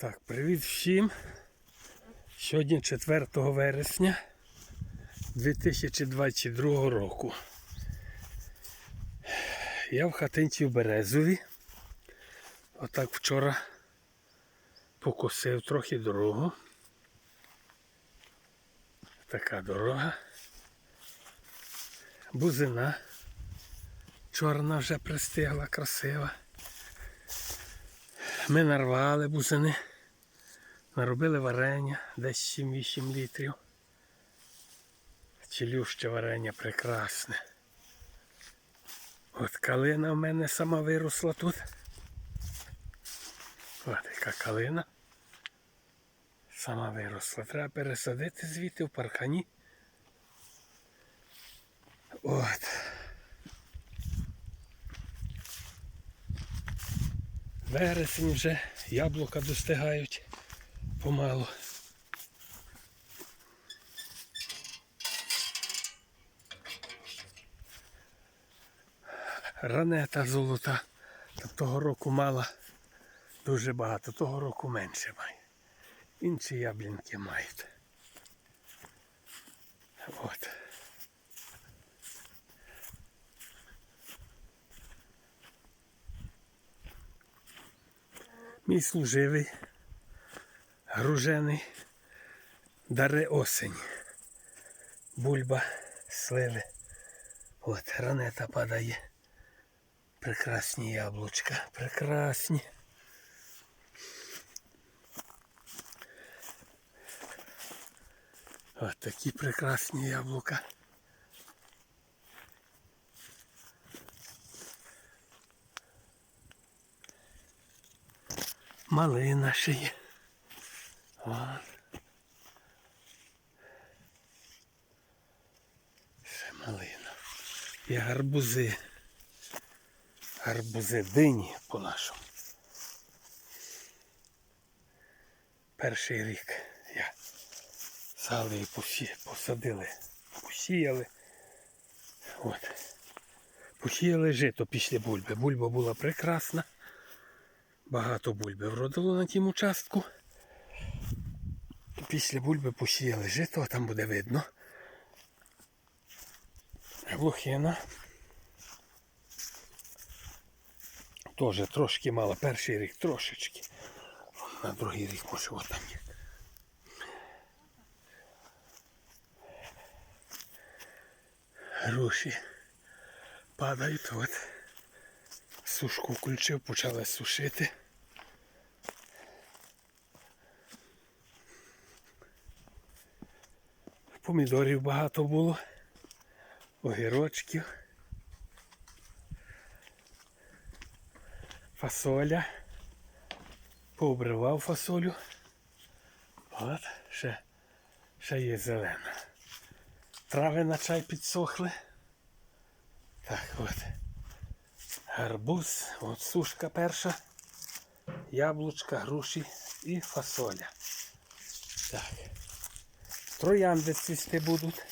Так, привіт всім. Сьогодні 4 вересня 2022 року. Я в хатинці в Березові. Отак вчора покосив трохи дорогу. Така дорога. Бузина. Чорна вже пристигла, красива. Ми нарвали бузини, наробили варення, десь 7-8 літрів. Цілюще варення прекрасне. От калина в мене сама виросла тут. От яка калина. Сама виросла. Треба пересадити звідти в паркані. От. Вересень вже, яблука достигають помалу. Ранета золота. Та того року мала дуже багато, того року менше має. Інші яблінки мають. От. Мій служивий, гружений, даре осень. Бульба, сливи. От, ранета падає. Прекрасні яблучка, прекрасні. От такі прекрасні яблука. Малина ще є. Ще малина. І гарбузи. Гарбузи дині по-нашому. Перший рік я сали і посадили, посіяли. От. Посіяли жито після бульби. Бульба була прекрасна. Багато бульби вродило на тім участку. Після бульби посіяли жито, там буде видно. Лохина. Теж трошки мало. Перший рік трошечки. На другий рік може отам є. Гроші падають от. Сушку включив, почали сушити. Помідорів багато було, огірочків, фасоля. Пообривав фасолю. От, ще, ще є зелена. Трави на чай підсохли. Так, от. Гарбуз, от сушка перша, яблучка, груші і фасоля. Так. Троянди цвісти будуть.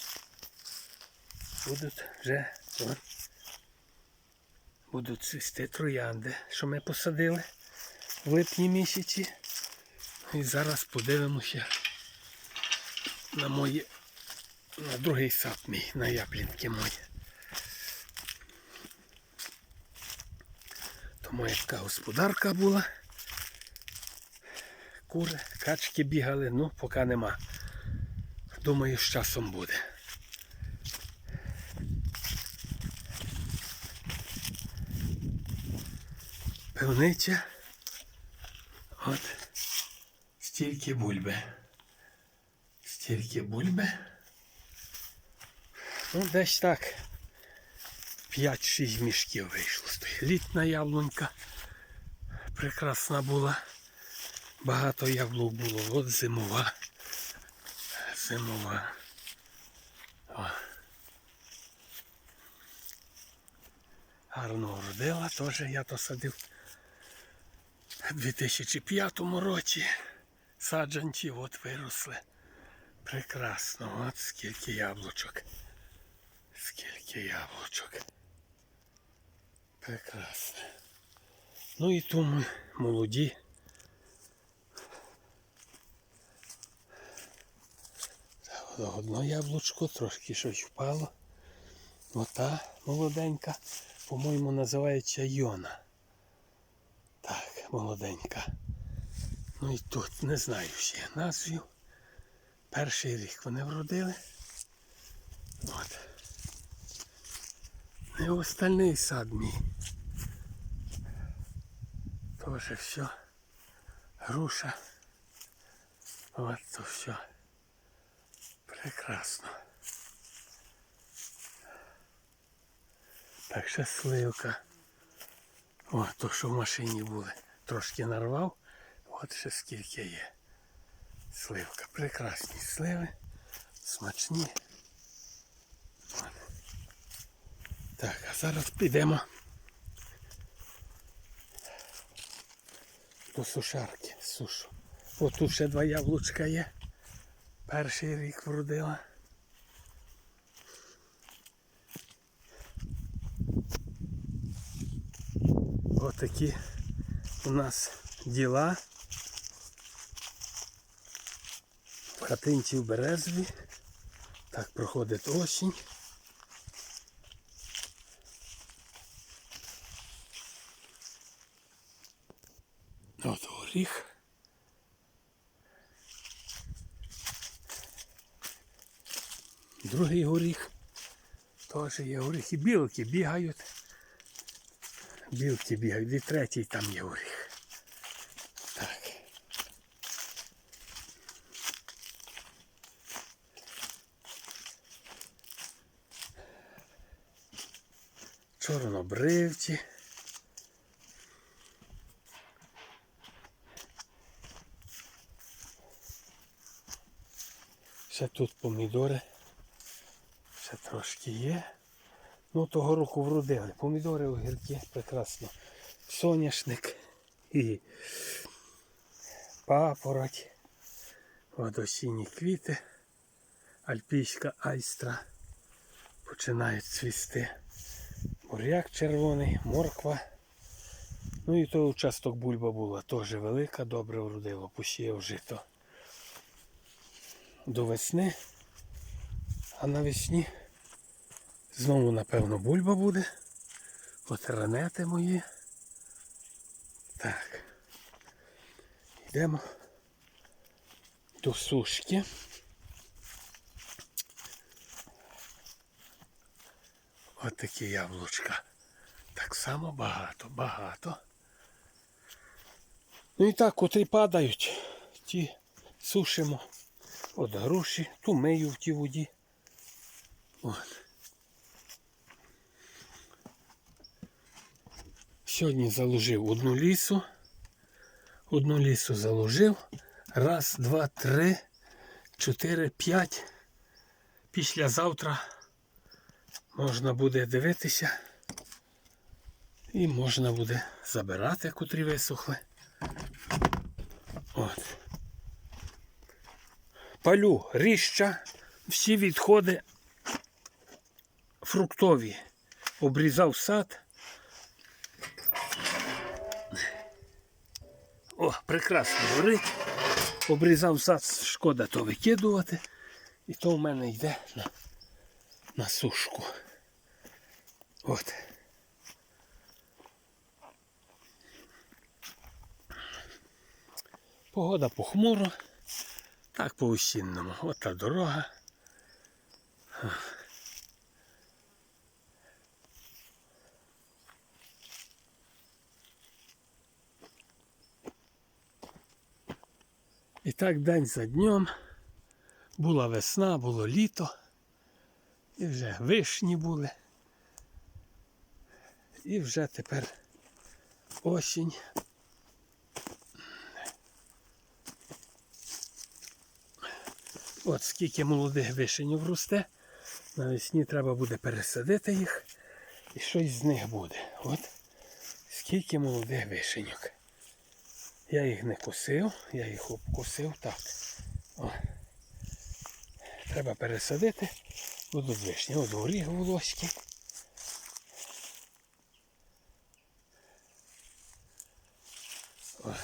Будуть вже от. Будуть цвісти троянди, що ми посадили в липні місяці. І зараз подивимося на мої, на другий сад мій, на яблінки мої. То моя така господарка була. Кури, качки бігали, ну поки нема. Думаю, з часом буде. Певниця. От стільки бульби. Стільки бульби. Ну, десь так. 5-6 мішків вийшло. Літна яблунька. Прекрасна була. Багато яблук було. От зимова. Зимова. О. Гарно родила, теж я то садив. У 2005 році саджанці от виросли. Прекрасно, от скільки яблучок. Скільки яблучок. Прекрасно. Ну і тому молоді одно яблучко, трошки щось впало. Ота молоденька, по-моєму, називається Йона. Так, молоденька. Ну і тут не знаю ще назвів. Перший рік вони вродили. От. І остальний сад мій. Тоже все. Груша. От то все. Прекрасно. Так, ще сливка. О, то, що в машині були. Трошки нарвав. От ще скільки є. Сливка. Прекрасні сливи. Смачні. Так, а зараз підемо до сушарки. Сушу. О, тут ще два яблучка є. Перший рік вродила. Отакі у нас діла. В хатинці в березві. Так проходить осінь. От горіх. Другий горіх. Теж є горіх. І білки бігають. Білки бігають. І третій там є горіх. Так. Чорнобривці. Ще тут помідори. Ще трошки є. Ну, того року вродили. Помідори, огірки, прекрасно. Соняшник і папороть. От осінні квіти. Альпійська айстра починають цвісти. Буряк червоний, морква. Ну і той участок бульба була теж велика, добре вродило, посіяв жито до весни, а навесні знову, напевно, бульба буде. От ранети мої. Так. Йдемо до сушки. От такі яблучка. Так само багато, багато. Ну і так, котрі падають, ті сушимо. От груші, ту мию в тій воді. От. Сьогодні заложив одну лісу. Одну лісу заложив. Раз, два, три, чотири, п'ять. Післязавтра можна буде дивитися. І можна буде забирати, котрі висохли. От палю ріща, всі відходи фруктові. Обрізав сад. О, прекрасно горить. Обрізав сад, шкода то викидувати. І то в мене йде на, на сушку. От. Погода похмура. Так по осінному. От та дорога. І так день за днем. Була весна, було літо. І вже вишні були. І вже тепер осінь. От скільки молодих вишенів росте. Навесні треба буде пересадити їх і щось з них буде. От скільки молодих вишеньок. Я їх не косив, я їх обкосив так. О. Треба пересадити. Будуть вишні. От горіх волоський. О.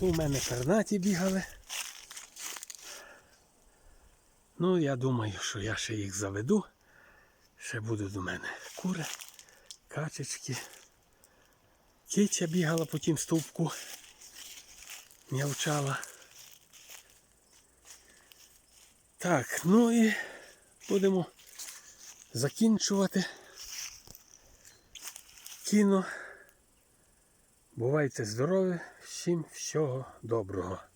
Тут у мене пернаті бігали. Ну, я думаю, що я ще їх заведу. Ще будуть у мене кури, качечки. Киця бігала по тім стовпку. М'явчала. Так, ну і будемо закінчувати кіно. Бувайте здорові, всім всього доброго.